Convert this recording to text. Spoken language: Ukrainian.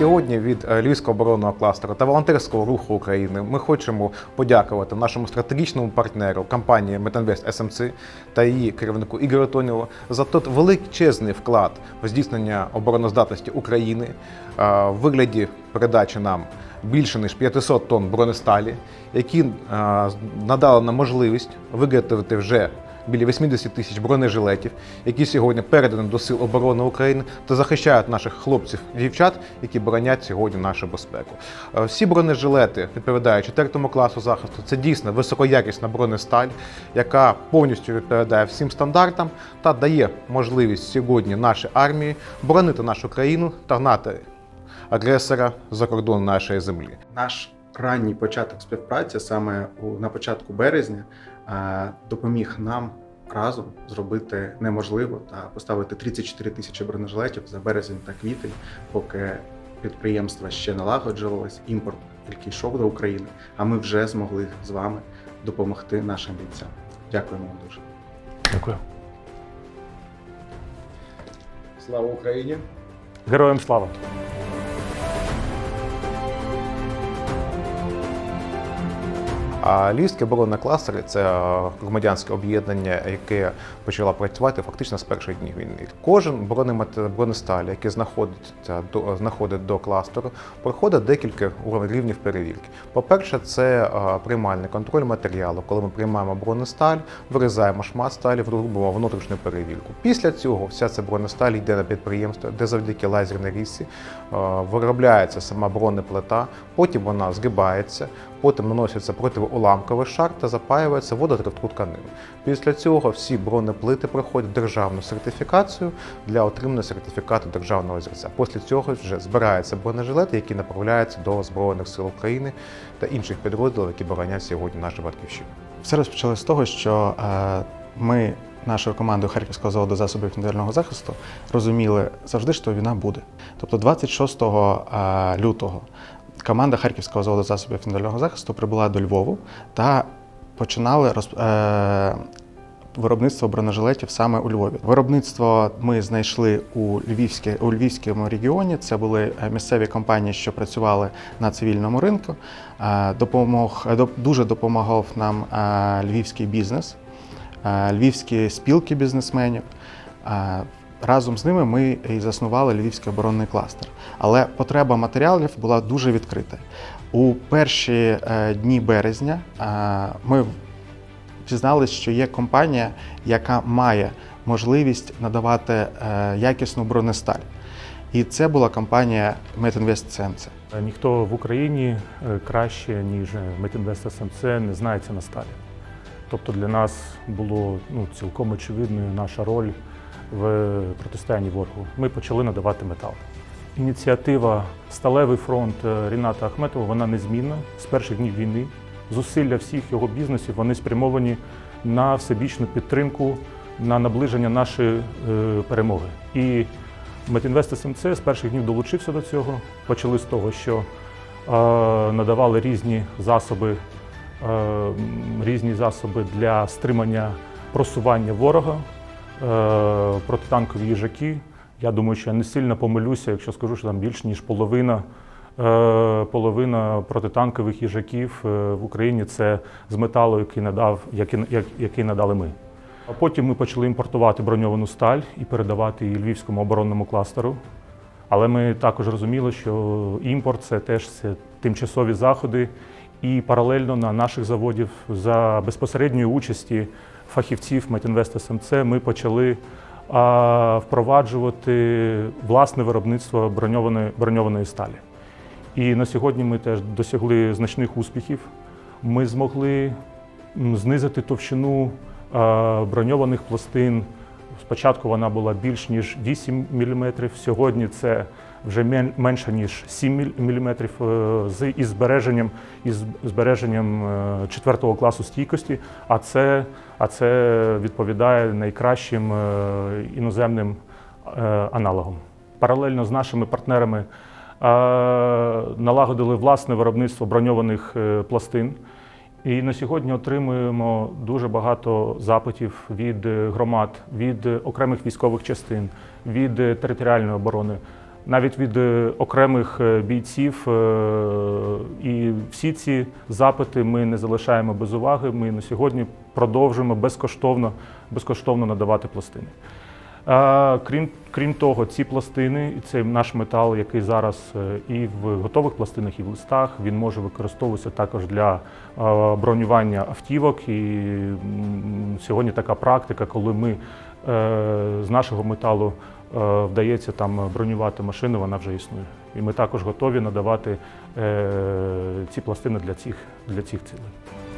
сьогодні від е, Львівського оборонного кластеру та волонтерського руху України. Ми хочемо подякувати нашому стратегічному партнеру компанії Метинвест СМЦ та її керівнику Ігорю Тонєву за той величезний вклад в здійснення обороноздатності України е, в вигляді передачі нам більше ніж 500 тонн бронесталі, які е, надали нам можливість виготовити вже біля 80 тисяч бронежилетів, які сьогодні передані до Сил оборони України та захищають наших хлопців і дівчат, які боронять сьогодні нашу безпеку. Е, Всі бронежилети відповідають четвертому класу захисту. Це дійсно високоякісна бронесталь, яка повністю відповідає всім стандартам та дає можливість сьогодні нашій армії боронити нашу країну та гнати агресора за кордон нашої землі. Наш ранній початок співпраці саме на початку березня допоміг нам разом зробити неможливо та поставити 34 тисячі бронежилетів за березень та квітень, поки підприємство ще налагоджувалось, імпорт тільки йшов до України. А ми вже змогли з вами допомогти нашим бійцям. Дякуємо вам дуже. Дякую. Слава Україні! Героям слава! А Львівське оборонне кластер це е, громадянське об'єднання, яке почало працювати фактично з перших днів війни. Кожен бронесталь, який знаходиться до знаходить до кластеру, проходить декілька рівнів перевірки. По-перше, це е, приймальний контроль матеріалу, коли ми приймаємо бронесталь, вирізаємо шмат сталі, робимо внутрішню перевірку. Після цього вся ця бронесталь йде на підприємство, де завдяки лазерній різці е, виробляється сама бронеплита, потім вона згибається, потім наноситься протиуламковий шар та запаюється водотривку тканину. Після цього всі бронеплити проходять державну сертифікацію для отримання сертифікату державного зразця. Після цього вже збираються бронежилети, які направляються до Збройних сил України та інших підрозділів, які боронять сьогодні нашу батьківщину. Все розпочалося з того, що е, ми, нашою командою Харківського заводу засобів індивідуального захисту, розуміли завжди, що війна буде. Тобто 26 е, лютого команда Харківського заводу засобів індивідуального захисту прибула до Львову та починали роз, е, виробництво бронежилетів саме у Львові. Виробництво ми знайшли у Львівській, у Львівському регіоні. Це були е, місцеві компанії, що працювали на цивільному ринку. Е, Допомог е, дуже допомагав нам львівський бізнес, львівські спілки бізнесменів. Разом з ними ми і заснували Львівський оборонний кластер. Але потреба матеріалів була дуже відкрита. У перші е, дні березня е, ми дізналися, що є компанія, яка має можливість надавати е, якісну бронесталь. І це була компанія CMC. Е, Ніхто в Україні краще, ніж Метінвест СМЦ, не знається на сталі. Тобто для нас було ну, цілком очевидною наша роль в протистоянні ворогу. Ми почали надавати метал. Ініціатива Сталевий фронт е, Ріната Ахметова вона незмінна з перших днів війни. Зусилля всіх його бізнесів вони спрямовані на всебічну підтримку, на наближення нашої е, перемоги. І Метінвест СМЦ з перших днів долучився до цього. Почали з того, що е, надавали різні засоби, різні засоби для стримання просування ворога, протитанкові їжаки. Я думаю, що я не сильно помилюся, якщо скажу, що там більш ніж половина. е, Половина протитанкових їжаків е, в Україні це з металу, який надав, який, надали ми. А потім ми почали імпортувати броньовану сталь і передавати її львівському оборонному кластеру. Але ми також розуміли, що імпорт це теж тимчасові заходи, і паралельно на наших заводів за безпосередньої участі фахівців Метінвест СМЦ ми почали впроваджувати власне виробництво броньованої, броньованої сталі. І на сьогодні ми теж досягли значних успіхів. Ми змогли знизити товщину броньованих пластин. Спочатку вона була більш ніж 8 мм, сьогодні це вже менше ніж 7 мм із збереженням, із збереженням е, четвертого класу стійкості, а це, а це відповідає найкращим е, іноземним е, аналогам. Паралельно з нашими партнерами е, налагодили власне виробництво броньованих е, пластин. І на сьогодні отримуємо дуже багато запитів від е, громад, від е, окремих військових частин, від е, територіальної оборони. навіть від окремих бійців. І всі ці запити ми не залишаємо без уваги. Ми на сьогодні продовжуємо безкоштовно, безкоштовно надавати пластини. Крім, крім того, ці пластини і цей наш метал, який зараз е, і в готових пластинах, і в листах, він може використовуватися також для е, бронювання автівок. І сьогодні така практика, коли ми е, з нашого металу вдається там бронювати машини, вона вже існує. І ми також готові надавати ці пластини для цих, для цих цілей.